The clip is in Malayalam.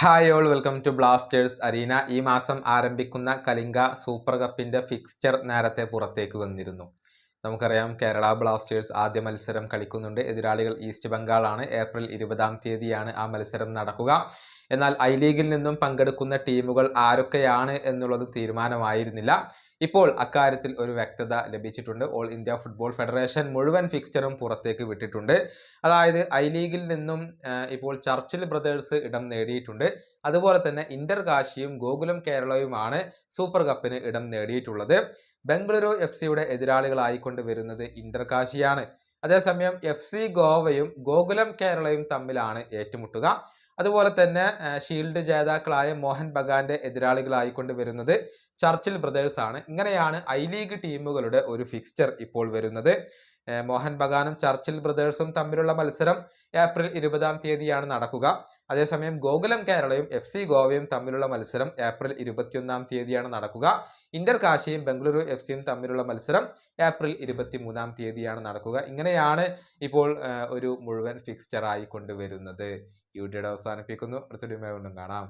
Hi all welcome to Blasters arena ഈ മാസം ആരംഭിക്കുന്ന കലിംഗ സൂപ്പർ കപ്പിന്റെ ഫിക്സ്ചർ നേരത്തെ പുറത്തേക്ക് വന്നിരുന്നു. നമുക്കറിയാം കേരള ബ്ലാസ്റ്റേഴ്സ് ആദ്യ മത്സരം കളിക്കുന്നുണ്ട്. എതിരാളികൾ ഈസ്റ്റ് ബംഗാളാണ് ഏപ്രിൽ ഇരുപതാം തീയതിയാണ് ആ മത്സരം നടക്കുക. എന്നാൽ ഐ ലീഗിൽ നിന്നും പങ്കെടുക്കുന്ന ടീമുകൾ ആരൊക്കെയാണ് എന്നുള്ളത് തീരുമാനമായിരുന്നില്ല. ഇപ്പോൾ അക്കാര്യത്തിൽ ഒരു വ്യക്തത ലഭിച്ചിട്ടുണ്ട്. ഓൾ ഇന്ത്യ ഫുട്ബോൾ ഫെഡറേഷൻ മുഴുവൻ ഫിക്സ്ചറും പുറത്തേക്ക് വിട്ടിട്ടുണ്ട്. അതായത് ഐ ലീഗിൽ നിന്നും ഇപ്പോൾ ചർച്ചിൽ ബ്രദേഴ്സ് ഇടം നേടിയിട്ടുണ്ട്. അതുപോലെ തന്നെ ഇന്റർ കാശിയും ഗോകുലം കേരളയുമാണ് സൂപ്പർ കപ്പിന് ഇടം നേടിയിട്ടുള്ളത്. ബംഗളൂരു എഫ് സിയുടെ എതിരാളികളായിക്കൊണ്ട് വരുന്നത് ഇന്റർ കാശിയാണ്. അതേസമയം എഫ് സി ഗോവയും ഗോകുലം കേരളയും തമ്മിലാണ് ഏറ്റുമുട്ടുക. അതുപോലെ തന്നെ ഷീൽഡ് ജേതാക്കളായ മോഹൻ ബഗാന്റെ എതിരാളികളായിക്കൊണ്ട് വരുന്നത് ചർച്ചിൽ ബ്രദേഴ്സ് ആണ്. ഇങ്ങനെയാണ് ഐ ലീഗ് ടീമുകളുടെ ഒരു ഫിക്സ്ചർ ഇപ്പോൾ വരുന്നത്. മോഹൻ ബഗാനും ചർച്ചിൽ ബ്രദേഴ്സും തമ്മിലുള്ള മത്സരം ഏപ്രിൽ ഇരുപതാം തീയതിയാണ് നടക്കുക. അതേസമയം ഗോകുലം കേരളയും എഫ് സി ഗോവയും തമ്മിലുള്ള മത്സരം ഏപ്രിൽ ഇരുപത്തിയൊന്നാം തീയതിയാണ് നടക്കുക. ഇന്റർ കാശിയും ബംഗളൂരു എഫ് സിയും തമ്മിലുള്ള മത്സരം ഏപ്രിൽ ഇരുപത്തി മൂന്നാം തീയതിയാണ് നടക്കുക. ഇങ്ങനെയാണ് ഇപ്പോൾ ഒരു മുഴുവൻ ഫിക്സ്ചർ ആയി കൊണ്ടുവരുന്നത്. ഈ വീഡിയോയുടെ അവസാനിപ്പിക്കുന്നു. അടുത്തൊരു കാണാം.